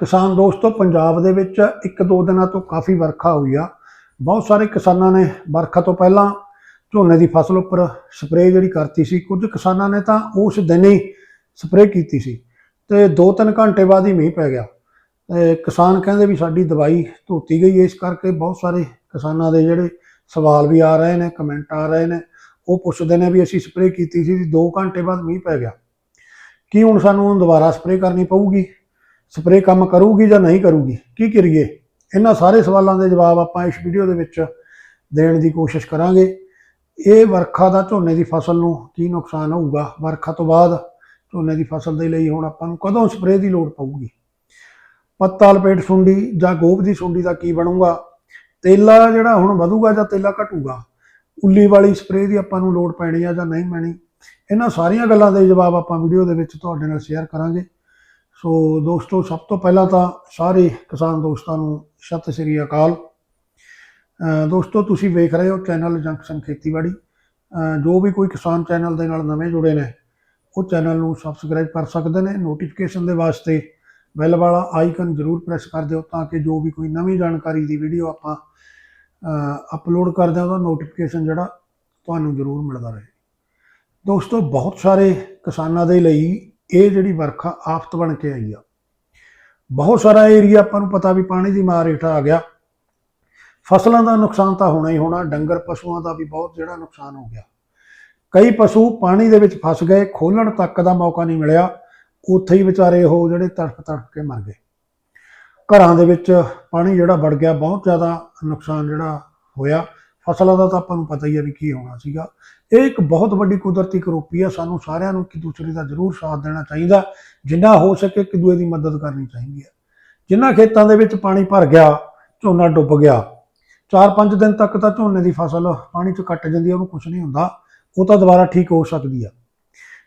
ਕਿਸਾਨ ਦੋਸਤੋ, ਪੰਜਾਬ ਦੇ ਵਿੱਚ ਇੱਕ ਦੋ ਦਿਨਾਂ ਤੋਂ ਕਾਫੀ ਵਰਖਾ ਹੋਈ ਆ। ਬਹੁਤ ਸਾਰੇ ਕਿਸਾਨਾਂ ਨੇ ਵਰਖਾ ਤੋਂ ਪਹਿਲਾਂ ਝੋਨੇ ਦੀ ਫਸਲ ਉੱਪਰ ਸਪਰੇਅ ਜਿਹੜੀ ਕਰਤੀ ਸੀ। ਕੁਝ ਕਿਸਾਨਾਂ ਨੇ ਤਾਂ ਉਸ ਦਿਨ ਹੀ ਸਪਰੇਅ ਕੀਤੀ ਸੀ ਤੇ 2-3 ਘੰਟੇ ਬਾਅਦ ਹੀ ਮੀਂਹ ਪੈ ਗਿਆ। ਤੇ ਕਿਸਾਨ ਕਹਿੰਦੇ ਵੀ ਸਾਡੀ ਦਵਾਈ ਧੋਤੀ ਗਈ ਇਸ ਕਰਕੇ ਬਹੁਤ ਸਾਰੇ ਕਿਸਾਨਾਂ ਦੇ ਜਿਹੜੇ ਸਵਾਲ ਵੀ ਆ ਰਹੇ ਨੇ, ਕਮੈਂਟ ਆ ਰਹੇ ਨੇ। ਉਹ ਪੁੱਛਦੇ ਨੇ ਵੀ ਅਸੀਂ ਸਪਰੇਅ ਕੀਤੀ ਸੀ 2 ਘੰਟੇ ਬਾਅਦ ਮੀਂਹ ਪੈ ਗਿਆ। ਕੀ ਹੁਣ ਸਾਨੂੰ ਦੁਬਾਰਾ ਸਪਰੇਅ ਕਰਨੀ ਪਊਗੀ? ਸਪਰੇਅ ਕੰਮ ਕਰੂਗੀ ਜਾਂ ਨਹੀਂ ਕਰੂਗੀ, ਕੀ ਕਰੀਏ? ਇਹਨਾਂ ਸਾਰੇ ਸਵਾਲਾਂ ਦੇ ਜਵਾਬ ਆਪਾਂ ਇਸ ਵੀਡੀਓ ਦੇ ਵਿੱਚ ਦੇਣ ਦੀ ਕੋਸ਼ਿਸ਼ ਕਰਾਂਗੇ। ਇਹ ਵਰਖਾ ਦਾ ਝੋਨੇ ਦੀ ਫਸਲ ਨੂੰ ਕੀ ਨੁਕਸਾਨ ਹੋਊਗਾ? ਵਰਖਾ ਤੋਂ ਬਾਅਦ ਝੋਨੇ ਦੀ ਫਸਲ ਦੇ ਲਈ ਹੁਣ ਆਪਾਂ ਨੂੰ ਕਦੋਂ ਸਪਰੇਅ ਦੀ ਲੋੜ ਪਊਗੀ? ਪੱਤਾ ਲਪੇਟ ਸੁੰਡੀ ਜਾਂ ਗੋਭ ਦੀ ਸੁੰਡੀ ਦਾ ਕੀ ਬਣੂਗਾ? ਤੇਲਾ ਜਿਹੜਾ ਹੁਣ ਵਧੂਗਾ ਜਾਂ ਤੇਲਾ ਘਟੂਗਾ? ਉੱਲੀ ਵਾਲੀ ਸਪਰੇਅ ਦੀ ਆਪਾਂ ਨੂੰ ਲੋੜ ਪੈਣੀ ਆ ਜਾਂ ਨਹੀਂ ਪੈਣੀ? ਇਹਨਾਂ ਸਾਰੀਆਂ ਗੱਲਾਂ ਦੇ ਜਵਾਬ ਆਪਾਂ ਵੀਡੀਓ ਦੇ ਵਿੱਚ ਤੁਹਾਡੇ ਨਾਲ ਸ਼ੇਅਰ ਕਰਾਂਗੇ। ਸੋ ਦੋਸਤੋ, ਸਭ ਤੋਂ ਪਹਿਲਾਂ ਤਾਂ ਸਾਰੇ ਕਿਸਾਨ ਦੋਸਤਾਂ ਨੂੰ ਸਤਿ ਸ੍ਰੀ ਅਕਾਲ। ਦੋਸਤੋ, ਤੁਸੀਂ ਵੇਖ ਰਹੇ ਹੋ ਚੈਨਲ ਜੰਕਸ਼ਨ ਖੇਤੀਬਾੜੀ। ਜੋ ਵੀ ਕੋਈ ਕਿਸਾਨ ਚੈਨਲ ਦੇ ਨਾਲ ਨਵੇਂ ਜੁੜੇ ਨੇ, ਉਹ ਚੈਨਲ ਨੂੰ ਸਬਸਕ੍ਰਾਈਬ ਕਰ ਸਕਦੇ ਨੇ। ਨੋਟੀਫਿਕੇਸ਼ਨ ਦੇ ਵਾਸਤੇ ਬੈਲ ਵਾਲਾ ਆਈਕਨ ਜ਼ਰੂਰ ਪ੍ਰੈਸ ਕਰ ਦਿਓ ਤਾਂ ਕਿ ਜੋ ਵੀ ਕੋਈ ਨਵੀਂ ਜਾਣਕਾਰੀ ਦੀ ਵੀਡੀਓ ਆਪਾਂ ਅਪਲੋਡ ਕਰਦੇ ਹਾਂ, ਉਹਦਾ ਨੋਟੀਫਿਕੇਸ਼ਨ ਜਿਹੜਾ ਤੁਹਾਨੂੰ ਜ਼ਰੂਰ ਮਿਲਦਾ ਰਹੇ। ਦੋਸਤੋ, ਬਹੁਤ ਸਾਰੇ ਕਿਸਾਨਾਂ ਦੇ ਲਈ ਇਹ ਜਿਹੜੀ ਵਰਖਾ ਆਫਤ ਬਣ ਕੇ ਆਈ ਆ। ਬਹੁਤ ਸਾਰਾ ਏਰੀਆ ਆਪਾਂ ਨੂੰ ਪਤਾ ਵੀ ਪਾਣੀ ਦੀ ਮਾਰ ਹੇਠ ਆ ਗਿਆ। ਫਸਲਾਂ ਦਾ ਨੁਕਸਾਨ ਤਾਂ ਹੋਣਾ ਹੀ ਹੋਣਾ, ਡੰਗਰ ਪਸ਼ੂਆਂ ਦਾ ਵੀ ਬਹੁਤ ਜਿਹੜਾ ਨੁਕਸਾਨ ਹੋ ਗਿਆ। ਕਈ ਪਸ਼ੂ ਪਾਣੀ ਦੇ ਵਿੱਚ ਫਸ ਗਏ ਖੋਲਣ ਤੱਕ ਦਾ ਮੌਕਾ ਨਹੀਂ ਮਿਲਿਆ। ਉੱਥੇ ਹੀ ਵਿਚਾਰੇ ਉਹ ਜਿਹੜੇ ਤੜਫ ਤੜਫ ਕੇ ਮਰ ਗਏ। ਘਰਾਂ ਦੇ ਵਿੱਚ ਪਾਣੀ ਜਿਹੜਾ ਵੜ ਗਿਆ, ਬਹੁਤ ਜ਼ਿਆਦਾ ਨੁਕਸਾਨ ਜਿਹੜਾ ਹੋਇਆ। ਫਸਲਾਂ ਦਾ ਤਾਂ ਆਪਾਂ ਨੂੰ ਪਤਾ ਹੀ ਹੈ ਵੀ ਕੀ ਹੋਣਾ ਸੀਗਾ। ਇਹ ਇੱਕ ਬਹੁਤ ਵੱਡੀ ਕੁਦਰਤੀ ਕਰੋਪੀ ਹੈ ਸਾਨੂੰ ਸਾਰਿਆਂ ਨੂੰ ਇੱਕ ਦੂਸਰੇ ਦਾ ਜ਼ਰੂਰ ਸਾਥ ਦੇਣਾ ਚਾਹੀਦਾ, ਜਿੰਨਾ ਹੋ ਸਕੇ ਇੱਕ ਦੂਏ ਦੀ ਮਦਦ ਕਰਨੀ ਚਾਹੀਦੀ ਹੈ ਜਿਨ੍ਹਾਂ ਖੇਤਾਂ ਦੇ ਵਿੱਚ ਪਾਣੀ ਭਰ ਗਿਆ, ਝੋਨਾ ਡੁੱਬ ਗਿਆ 4-5 ਦਿਨ ਤੱਕ ਤਾਂ ਝੋਨੇ ਦੀ ਫਸਲ ਪਾਣੀ 'ਚ ਕੱਟ ਜਾਂਦੀ ਹੈ ਉਹਨੂੰ ਕੁਝ ਨਹੀਂ ਹੁੰਦਾ, ਉਹ ਤਾਂ ਦੁਬਾਰਾ ਠੀਕ ਹੋ ਸਕਦੀ ਹੈ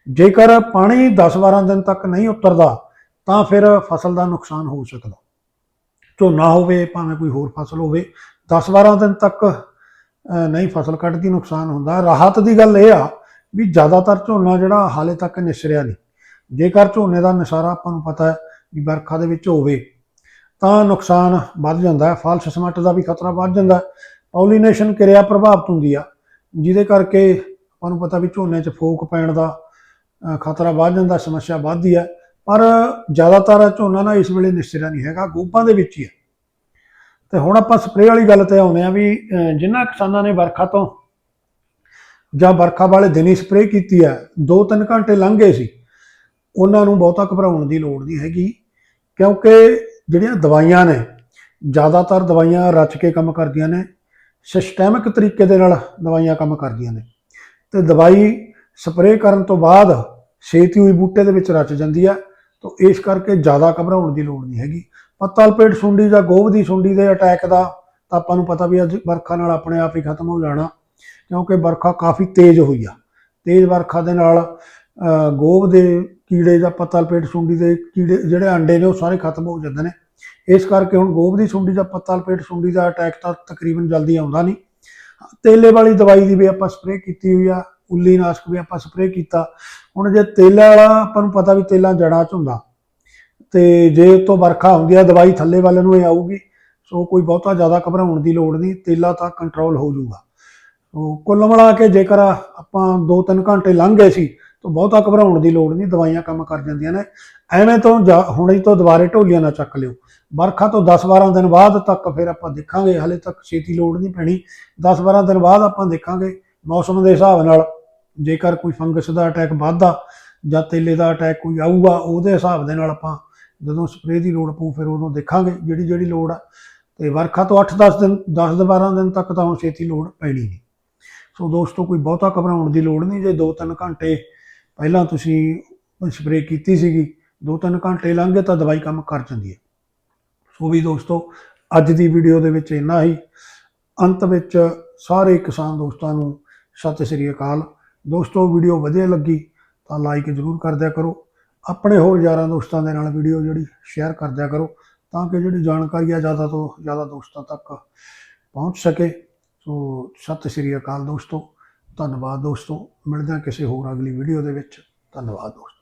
ਜੇਕਰ ਪਾਣੀ 10-12 ਦਿਨ ਤੱਕ ਨਹੀਂ ਉਤਰਦਾ, ਤਾਂ ਫਿਰ ਫਸਲ ਦਾ ਨੁਕਸਾਨ ਹੋ ਸਕਦਾ। ਝੋਨਾ ਹੋਵੇ, ਭਾਵੇਂ ਕੋਈ ਹੋਰ ਫਸਲ ਹੋਵੇ 10-12 ਦਿਨ ਤੱਕ ਨਹੀਂ, ਫਸਲ ਕੱਟਦੀ ਨੁਕਸਾਨ ਹੁੰਦਾ। ਰਾਹਤ ਦੀ ਗੱਲ ਇਹ ਆ ਵੀ ਜ਼ਿਆਦਾਤਰ ਝੋਨਾ ਜਿਹੜਾ ਹਾਲੇ ਤੱਕ ਨਿਸਰਿਆ ਨਹੀਂ। ਜੇਕਰ ਝੋਨੇ ਦਾ ਨਿਸਾਰਾ ਆਪਾਂ ਨੂੰ ਪਤਾ ਹੈ ਵੀ ਵਰਖਾ ਦੇ ਵਿੱਚ ਹੋਵੇ, ਤਾਂ ਨੁਕਸਾਨ ਵੱਧ ਜਾਂਦਾ ਹੈ। ਫਾਲਸ ਸਮੱਟ ਦਾ ਵੀ ਖਤਰਾ ਵੱਧ ਜਾਂਦਾ ਹੈ। ਪੋਲੀਨੇਸ਼ਨ ਕਿਰਿਆ ਪ੍ਰਭਾਵਿਤ ਹੁੰਦੀ ਆ, ਜਿਹਦੇ ਕਰਕੇ ਆਪਾਂ ਨੂੰ ਪਤਾ ਵੀ ਝੋਨੇ 'ਚ ਫੋਕ ਪੈਣ ਦਾ ਖਤਰਾ ਵੱਧ ਜਾਂਦਾ, ਸਮੱਸਿਆ ਵੱਧਦੀ ਹੈ ਪਰ ਜ਼ਿਆਦਾਤਰ ਝੋਨਾ ਨਾ ਇਸ ਵੇਲੇ ਨਿਸ਼ਚਿਤ ਨਹੀਂ ਹੈਗਾ ਗੋਭਾਂ ਦੇ ਵਿੱਚ ਹੀ ਹੈ ਤੇ ਹੁਣ ਆਪਾਂ ਸਪਰੇਅ ਵਾਲੀ ਗੱਲ ਤੇ ਆਉਂਦੇ ਆ ਵੀ ਜਿਨ੍ਹਾਂ ਕਿਸਾਨਾਂ ਨੇ ਵਰਖਾ ਤੋਂ ਜਾਂ ਵਰਖਾ ਵਾਲੇ ਦਿਨ ਹੀ ਸਪਰੇਅ ਕੀਤੀ ਹੈ 2-3 ਘੰਟੇ ਲੰਘ ਗਏ ਸੀ, ਉਹਨਾਂ ਨੂੰ ਬਹੁਤਾ ਘਬਰਾਉਣ ਦੀ ਲੋੜ ਨਹੀਂ ਹੈਗੀ, ਕਿਉਂਕਿ ਜਿਹੜੀਆਂ ਦਵਾਈਆਂ ਨੇ, ਜ਼ਿਆਦਾਤਰ ਦਵਾਈਆਂ ਰਚ ਕੇ ਕੰਮ ਕਰਦੀਆਂ ਨੇ ਸਿਸਟੈਮਿਕ ਤਰੀਕੇ ਦੇ ਨਾਲ ਦਵਾਈਆਂ ਕੰਮ ਕਰਦੀਆਂ ਨੇ, ਤੇ ਦਵਾਈ ਸਪਰੇਅ ਕਰਨ ਤੋਂ ਬਾਅਦ ਛੇਤੀ ਹੋਈ ਬੂਟੇ ਦੇ ਵਿੱਚ ਰਚ ਜਾਂਦੀ ਹੈ ਤਾਂ ਇਸ ਕਰਕੇ ਜ਼ਿਆਦਾ ਘਬਰਾਉਣ ਦੀ ਲੋੜ ਨਹੀਂ ਹੈਗੀ। ਪੱਤਾ ਲਪੇਟ ਸੁੰਡੀ ਜਾਂ ਗੋਭ ਦੀ ਸੁੰਡੀ ਦੇ ਅਟੈਕ ਦਾ ਤਾਂ ਆਪਾਂ ਨੂੰ ਪਤਾ ਵੀ ਅੱਜ ਵਰਖਾ ਨਾਲ ਆਪਣੇ ਆਪ ਹੀ ਖਤਮ ਹੋ ਜਾਣਾ, ਕਿਉਂਕਿ ਵਰਖਾ ਕਾਫੀ ਤੇਜ਼ ਹੋਈ ਆ। ਤੇਜ਼ ਵਰਖਾ ਦੇ ਨਾਲ ਗੋਭ ਦੇ ਕੀੜੇ ਜਾਂ ਪੱਤਾ ਲਪੇਟ ਸੁੰਡੀ ਦੇ ਕੀੜੇ ਜਿਹੜੇ ਅੰਡੇ ਨੇ ਉਹ ਸਾਰੇ ਖਤਮ ਹੋ ਜਾਂਦੇ ਨੇ। ਇਸ ਕਰਕੇ ਹੁਣ ਗੋਭ ਦੀ ਸੁੰਡੀ ਜਾਂ ਪੱਤਾ ਲਪੇਟ ਸੁੰਡੀ ਦਾ ਅਟੈਕ ਤਾਂ ਤਕਰੀਬਨ ਜਲਦੀ ਆਉਂਦਾ ਨਹੀਂ। ਤੇਲੇ ਵਾਲੀ ਦਵਾਈ ਦੀ ਵੀ ਆਪਾਂ ਸਪਰੇਅ ਕੀਤੀ ਹੋਈ ਆ। ਉੱਲੀ ਨਾਸ਼ਕ ਵੀ ਆਪਾਂ ਸਪਰੇਅ ਕੀਤਾ। ਹੁਣ ਜੇ ਤੇਲਾ ਵਾਲਾ ਆਪਾਂ ਨੂੰ ਪਤਾ ਵੀ ਤੇਲਾਂ ਜੜਾਂ 'ਚ ਹੁੰਦਾ। ਤੇ ਜੇ ਤੋਂ ਵਰਖਾ ਹੁੰਦੀ ਆ, ਦਵਾਈ ਥੱਲੇ ਵੱਲ ਨੂੰ ਇਹ ਆਊਗੀ, ਸੋ ਕੋਈ ਬਹੁਤਾ ਜ਼ਿਆਦਾ ਘਬਰਾਉਣ ਦੀ ਲੋੜ ਨਹੀਂ, ਤੇਲਾ ਤਾਂ ਕੰਟਰੋਲ ਹੋ ਜਾਊਗਾ। ਸੋ ਕੁੱਲ ਮਿਲਾ ਕੇ ਜੇਕਰ ਆਪਾਂ 2-3 ਘੰਟੇ ਲੰਘ ਗਏ ਸੀ, ਤਾਂ ਬਹੁਤਾ ਘਬਰਾਉਣ ਦੀ ਲੋੜ ਨਹੀਂ, ਦਵਾਈਆਂ ਕੰਮ ਕਰ ਜਾਂਦੀਆਂ ਨੇ। ਐਵੇਂ ਤੋਂ ਜਾ- ਹੁਣੇ ਤੋਂ ਦੁਬਾਰੇ ਢੋਲੀਆਂ ਨਾ ਚੱਕ ਲਿਓ। ਵਰਖਾ ਤੋਂ 10-12 ਦਿਨ ਬਾਅਦ ਤੱਕ ਫਿਰ ਆਪਾਂ ਦੇਖਾਂਗੇ, ਹਲੇ ਤੱਕ ਛੇਤੀ ਲੋੜ ਨਹੀਂ ਪੈਣੀ। 10-12 ਦਿਨ ਬਾਅਦ ਆਪਾਂ ਦੇਖਾਂਗੇ, ਮੌਸਮ ਦੇ ਹਿਸਾਬ ਨਾਲ। ਜੇਕਰ ਕੋਈ ਫੰਗਸ ਦਾ ਅਟੈਕ ਵੱਧਦਾ ਜਾਂ ਤੇਲੇ ਦਾ ਅਟੈਕ ਕੋਈ ਆਊਗਾ, ਉਹਦੇ ਹਿਸਾਬ ਦੇ ਨਾਲ ਆਪਾਂ ਜਦੋਂ ਸਪਰੇਅ ਦੀ ਲੋੜ ਪਊ ਫਿਰ ਉਦੋਂ ਦੇਖਾਂਗੇ ਜਿਹੜੀ ਜਿਹੜੀ ਲੋੜ ਆ। ਤੇ ਵਰਖਾ ਤੋਂ 8-10 ਦਿਨ 10-12 ਦਿਨ ਤੱਕ ਤਾਂ ਹੁਣ ਛੇਤੀ ਲੋੜ ਪੈਣੀ ਨਹੀਂ। ਸੋ ਦੋਸਤੋ, ਕੋਈ ਬਹੁਤਾ ਘਬਰਾਉਣ ਦੀ ਲੋੜ ਨਹੀਂ ਜੇ 2-3 ਘੰਟੇ ਪਹਿਲਾਂ ਤੁਸੀਂ ਸਪਰੇਅ ਕੀਤੀ ਸੀਗੀ 2-3 ਘੰਟੇ ਲੰਘ ਗਏ ਤਾਂ ਦਵਾਈ ਕੰਮ ਕਰ ਜਾਂਦੀ ਹੈ। ਸੋ ਵੀ ਦੋਸਤੋ, ਅੱਜ ਦੀ ਵੀਡੀਓ ਦੇ ਵਿੱਚ ਇੰਨਾ ਹੀ। ਅੰਤ ਵਿੱਚ ਸਾਰੇ ਕਿਸਾਨ ਦੋਸਤਾਂ ਨੂੰ ਸਤਿ ਸ੍ਰੀ ਅਕਾਲ। ਦੋਸਤੋ ਵੀਡੀਓ ਵਧੀਆ ਲੱਗੀ ਤਾਂ ਲਾਈਕ ਜ਼ਰੂਰ ਕਰ ਦਿਆ ਕਰੋ। ਆਪਣੇ ਹੋਰ ਯਾਰਾਂ ਦੋਸਤਾਂ ਦੇ ਨਾਲ ਵੀਡੀਓ ਜਿਹੜੀ ਸ਼ੇਅਰ ਕਰ ਦਿਆ ਕਰੋ ਤਾਂ ਕਿ ਜਿਹੜੀ ਜਾਣਕਾਰੀ ਆ ਜ਼ਿਆਦਾ ਤੋਂ ਜ਼ਿਆਦਾ ਦੋਸਤਾਂ ਤੱਕ ਪਹੁੰਚ ਸਕੇ। ਸੋ, ਸਤਿ ਸ੍ਰੀ ਅਕਾਲ ਦੋਸਤੋ। ਧੰਨਵਾਦ ਦੋਸਤੋ। ਮਿਲਦੇ ਹਾਂ ਕਿਸੇ ਹੋਰ ਅਗਲੀ ਵੀਡੀਓ ਦੇ ਵਿੱਚ। ਧੰਨਵਾਦ ਦੋਸਤੋ।